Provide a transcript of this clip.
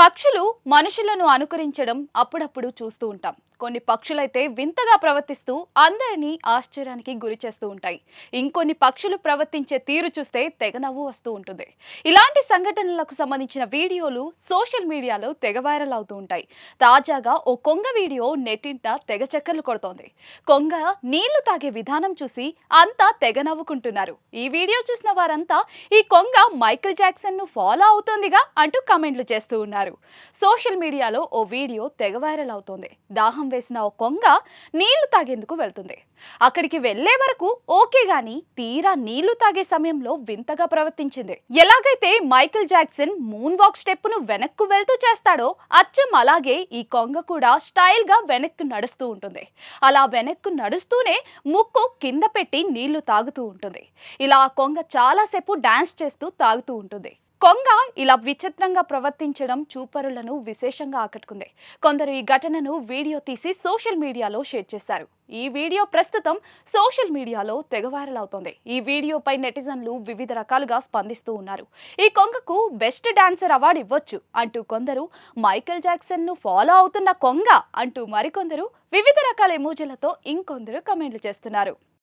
పక్షులు మనుషులను అనుకరించడం అప్పుడప్పుడు చూస్తూ ఉంటాం. కొన్ని పక్షులైతే వింతగా ప్రవర్తిస్తూ అందరినీ ఆశ్చర్యానికి గురి చేస్తూ ఉంటాయి. ఇంకొన్ని పక్షులు ప్రవర్తించే తీరు చూస్తే తెగ నవ్వు వస్తూ ఉంటుంది. ఇలాంటి సంఘటనలకు సంబంధించిన వీడియోలు సోషల్ మీడియాలో తెగ వైరల్ అవుతూ ఉంటాయి. తాజాగా ఓ కొంగ వీడియో నెట్టింట తెగ చక్కర్లు కొడుతోంది. కొంగ నీళ్ళు తాగే విధానం చూసి అంతా తెగ నవ్వుకుంటున్నారు. ఈ వీడియో చూసిన వారంతా ఈ కొంగ మైకిల్ జాక్సన్ను ఫాలో అవుతోందిగా అంటూ కమెంట్లు చేస్తూ ఉన్నారు. సోషల్ మీడియాలో ఓ వీడియో తెగ వైరల్ అవుతోంది. దాహం వేసిన ఓ కొంగ నీళ్ళు తాగేందుకు వెళ్తుంది. అక్కడికి వెళ్ళే వరకు ఓకే గాని తీరా నీళ్ళు తాగే సమయంలో వింతగా ప్రవర్తించింది. ఎలాగైతే మైకిల్ జాక్సన్ మూన్ వాక్ స్టెప్ను వెనక్కు వెళ్తూ చేస్తాడో అచ్చం అలాగే ఈ కొంగ కూడా స్టైల్గా వెనక్కు నడుస్తూ ఉంటుంది. అలా వెనక్కు నడుస్తూనే ముక్కు కింద పెట్టి నీళ్ళు తాగుతూ ఉంటుంది. ఇలా కొంగ చాలాసేపు డాన్స్ చేస్తూ తాగుతూ ఉంటుంది. కొంగ ఇలా విచిత్రంగా ప్రవర్తించడం చూపరులను విశేషంగా ఆకట్టుకుంది. కొందరు ఈ ఘటనను వీడియో తీసి సోషల్ మీడియాలో షేర్ చేశారు. ఈ వీడియో ప్రస్తుతం సోషల్ మీడియాలో తెగ వైరల్ అవుతోంది. ఈ వీడియోపై నెటిజన్లు వివిధ రకాలుగా స్పందిస్తూ ఉన్నారు. ఈ కొంగకు బెస్ట్ డాన్సర్ అవార్డు ఇవ్వచ్చు అంటూ కొందరు మైకేల్ జాక్సన్ను ఫాలో అవుతున్న కొంగ అంటూ మరికొందరు వివిధ రకాల ఎమోజీలతో ఇంకొందరు కమెంట్లు చేస్తున్నారు.